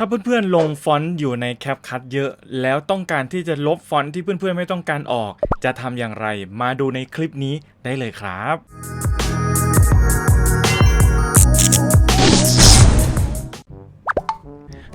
ถ้าเพื่อนๆลงฟอนต์อยู่ในแคปคัตเยอะ แล้วต้องการที่จะลบฟอนต์ที่เพื่อนๆไม่ต้องการออก จะทำอย่างไร มาดูในคลิปนี้ได้เลยครับ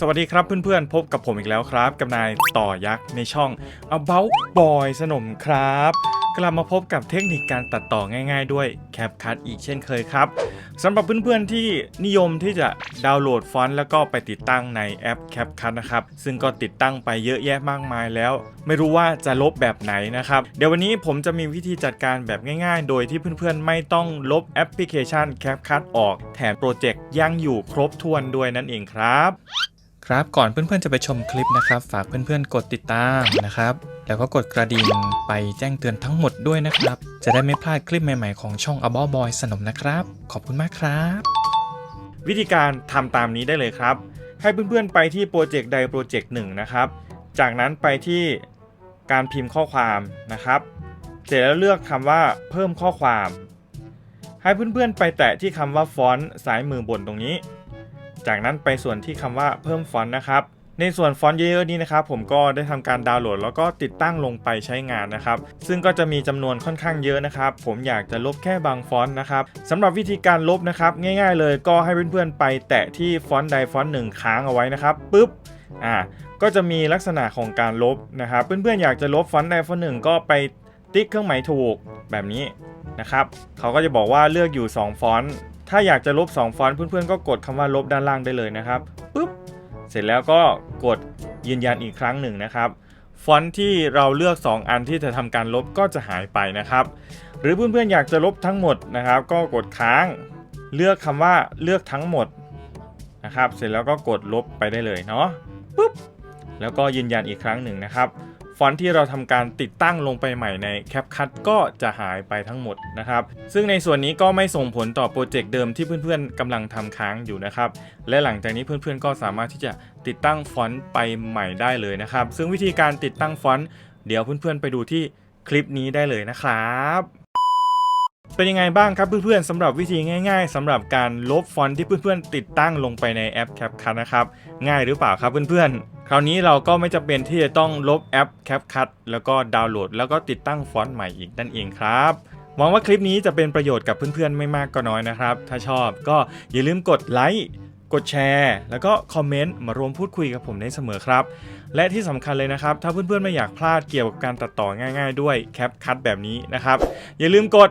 สวัสดีครับเพื่อนๆ พบกับผมอีกแล้วครับ กับนายต่อยักษ์ในช่อง About Boy สนมครับ กลับมาพบกับเทคนิคการตัดต่อง่าย ๆ ด้วย CapCut อีกเช่นเคยครับสำหรับเพื่อนๆที่นิยมที่จะดาวน์โหลดฟอนต์แล้วก็ไปติดตั้งในแอป CapCut นะครับ ซึ่งก็ติดตั้งไปเยอะแยะมากมายแล้ว ไม่รู้ว่าจะลบแบบไหนนะครับ เดี๋ยววันนี้ผมจะมีวิธีจัดการแบบง่าย ๆ โดยที่เพื่อนๆ ไม่ต้องลบแอปพลิเคชัน CapCut ออก แถมโปรเจกต์ยังอยู่ครบถ้วนด้วยนั่นเองครับ ครับก่อนเพื่อนๆจะไปชมคลิปนะครับ ฝากเพื่อนๆกดติดตามนะครับ แล้วก็กดกระดิ่งไปแจ้งเตือนทั้งหมดด้วยนะครับ จะได้ไม่พลาดคลิปใหม่ๆของช่อง About Boy สนมนะครับ ขอบคุณมากครับ วิธีการทำตามนี้ได้เลยครับ ให้เพื่อนๆไปที่โปรเจกต์ใดโปรเจกต์หนึ่งนะครับ จากนั้นไปที่การพิมพ์ข้อความนะครับ เสร็จแล้วเลือกคำว่าเพิ่มข้อความ ให้เพื่อนๆไปแตะที่คำว่าฟอนต์ซ้ายมือบนตรงนี้ จากนั้นไปส่วนที่คำว่าเพิ่มฟอนต์นะครับ ในส่วนฟอนต์เยอะๆนี้นะครับผมก็ได้ทำการดาวน์โหลด แล้วก็ติดตั้งลงไปใช้งานนะครับ ซึ่งก็จะมีจำนวนค่อนข้างเยอะนะครับ ผมอยากจะลบแค่บางฟอนต์นะครับสำหรับวิธีการลบนะครับ ง่ายๆเลยก็ให้เพื่อนๆไปแตะที่ฟอนต์ใดฟอนต์หนึ่งค้างเอาไว้นะครับปุ๊บอ่าก็จะมีลักษณะของการลบนะครับ เพื่อนๆอยากจะลบฟอนต์ใดฟอนต์หนึ่งก็ไปติ๊กเครื่องหมายถูกแบบนี้นะครับเขาก็จะบอกว่าเลือกอยู่ 2 ฟอนต์ ถ้าอยากจะลบ 2 ฟอนต์เพื่อนๆ ก็กดคำว่าลบด้านล่างได้เลยนะครับปุ๊บเสร็จแล้วก็กดยืนยันอีกครั้งหนึ่งนะครับ ฟอนต์ที่เราเลือก 2 อันที่จะทำการลบก็จะหายไปนะครับ หรือเพื่อนๆอยากจะลบทั้งหมดนะครับ ก็กดค้าง เลือกคำว่าเลือกทั้งหมดนะครับ เสร็จแล้วก็กดลบไปได้เลยเนาะปุ๊บแล้วก็ยืนยันอีกครั้งหนึ่งนะครับ ฟอนต์ที่เราทำการติดตั้งลงไปใหม่ใน CapCut ก็จะหายไปทั้งหมดนะครับ ซึ่งในส่วนนี้ก็ไม่ส่งผลต่อโปรเจกต์เดิมที่เพื่อนๆกำลังทำค้างอยู่นะครับ และหลังจากนี้เพื่อนๆก็สามารถที่จะติดตั้งฟอนต์ไปใหม่ได้เลยนะครับ ซึ่งวิธีการติดตั้งฟอนต์เดี๋ยวเพื่อนๆไปดูที่คลิปนี้ได้เลยนะครับ เป็นยังไงบ้างครับเพื่อนๆสำหรับวิธีง่าย ๆสำหรับการลบฟอนต์ที่เพื่อนๆติดตั้งลงไปในแอป CapCut นะครับง่ายหรือเปล่าครับเพื่อนๆ คราวนี้เราก็ไม่จำเป็นที่จะต้องลบแอป CapCut แล้วก็ดาวน์โหลด แล้วก็ติดตั้งฟอนต์ใหม่อีกนั่นเองครับหวังว่าคลิปนี้จะเป็นประโยชน์กับเพื่อนๆไม่มากก็น้อยนะครับ ถ้าชอบก็อย่าลืมกดไลค์กดแชร์ แล้วก็คอมเมนต์มารวมพูดคุยกับผมได้เสมอครับ และที่สำคัญเลยนะครับ ถ้าเพื่อนๆไม่อยากพลาดเกี่ยวกับการตัดต่อง่าย ๆ ด้วย CapCut แบบนี้นะครับอย่าลืมกด